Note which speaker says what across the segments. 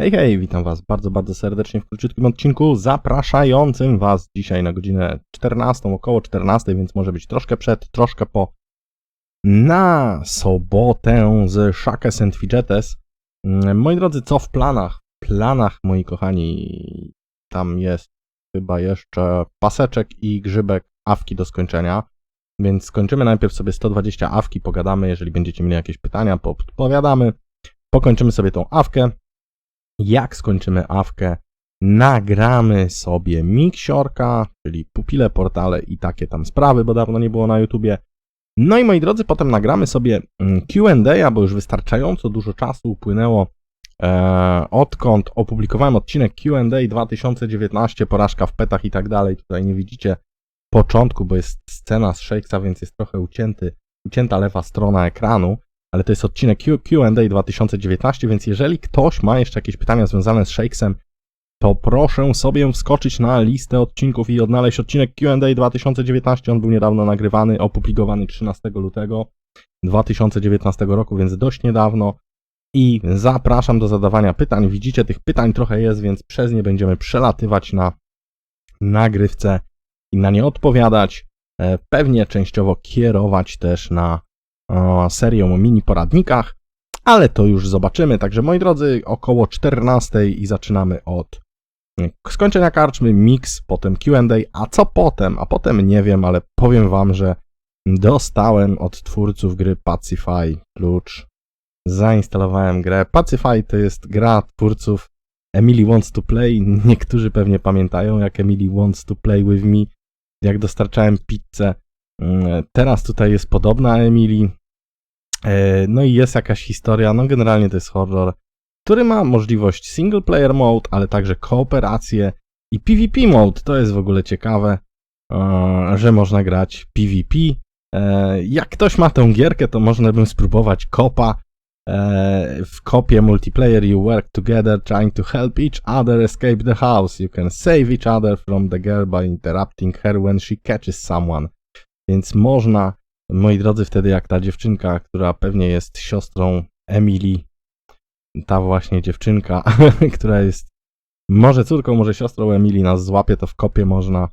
Speaker 1: Hej, hej, witam was bardzo, bardzo serdecznie w króciutkim odcinku zapraszającym was dzisiaj na godzinę 14, około 14, więc może być troszkę przed, troszkę po, na sobotę z Shakes and Fidgetes. Mm, Moi drodzy, co w planach? W planach, moi kochani, tam jest chyba jeszcze paseczek i grzybek awki do skończenia, więc skończymy najpierw sobie 120 awki, pogadamy, jeżeli będziecie mieli jakieś pytania, podpowiadamy. Pokończymy sobie tą awkę, jak skończymy awkę, nagramy sobie miksiorka, czyli pupile, portale i takie tam sprawy, bo dawno nie było na YouTubie. No i moi drodzy, potem nagramy sobie mm, Q&A, bo już wystarczająco dużo czasu upłynęło e, odkąd opublikowałem odcinek Q&A 2019, porażka w petach i tak dalej. Tutaj nie widzicie początku, bo jest scena z Shakesa, więc jest trochę ucięty, ucięta lewa strona ekranu ale to jest odcinek Q&A 2019, więc jeżeli ktoś ma jeszcze jakieś pytania związane z Shakesem, to proszę sobie wskoczyć na listę odcinków i odnaleźć odcinek Q&A 2019. On był niedawno nagrywany, opublikowany 13 lutego 2019 roku, więc dość niedawno. I zapraszam do zadawania pytań. Widzicie, tych pytań trochę jest, więc przez nie będziemy przelatywać na nagrywce i na nie odpowiadać. E, Pewnie częściowo kierować też na serią o mini poradnikach, ale to już zobaczymy. Także moi drodzy, około 14 i zaczynamy od mm, skończenia karczmy, mix, potem Q&A, a co potem? A potem nie wiem, ale powiem wam, że dostałem od twórców gry Pacify klucz. Zainstalowałem grę. Pacify to jest gra twórców Emily Wants to Play. Niektórzy pewnie pamiętają, jak Emily Wants to Play with Me, jak dostarczałem pizzę. Mm, Teraz tutaj jest podobna Emily. E, No i jest jakaś historia, no generalnie to jest horror, który ma możliwość single player mode, ale także kooperację i PvP mode. To jest w ogóle ciekawe, e, że można grać PvP. E, Jak ktoś ma tę gierkę, to można bym spróbować kopa. W kopie multiplayer you work together trying to help each other escape the house. You can save each other from the girl by interrupting her when she catches someone. Więc można moi drodzy, wtedy jak ta dziewczynka, która pewnie jest siostrą Emily, ta właśnie dziewczynka, która jest może córką, może siostrą Emily, nas złapie, to w kopie można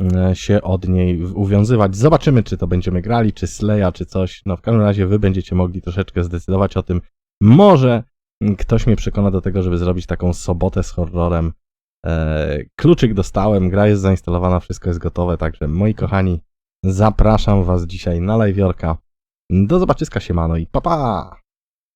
Speaker 1: e, się od niej uwiązywać. Zobaczymy, czy to będziemy grali, czy Sleja, czy coś. No w każdym razie wy będziecie mogli troszeczkę zdecydować o tym. Może ktoś mnie przekona do tego, żeby zrobić taką sobotę z horrorem. E, Kluczyk dostałem, gra jest zainstalowana, wszystko jest gotowe, także moi kochani, Zapraszam Was dzisiaj na live'orka. Do zobaczyska siemano i pa pa!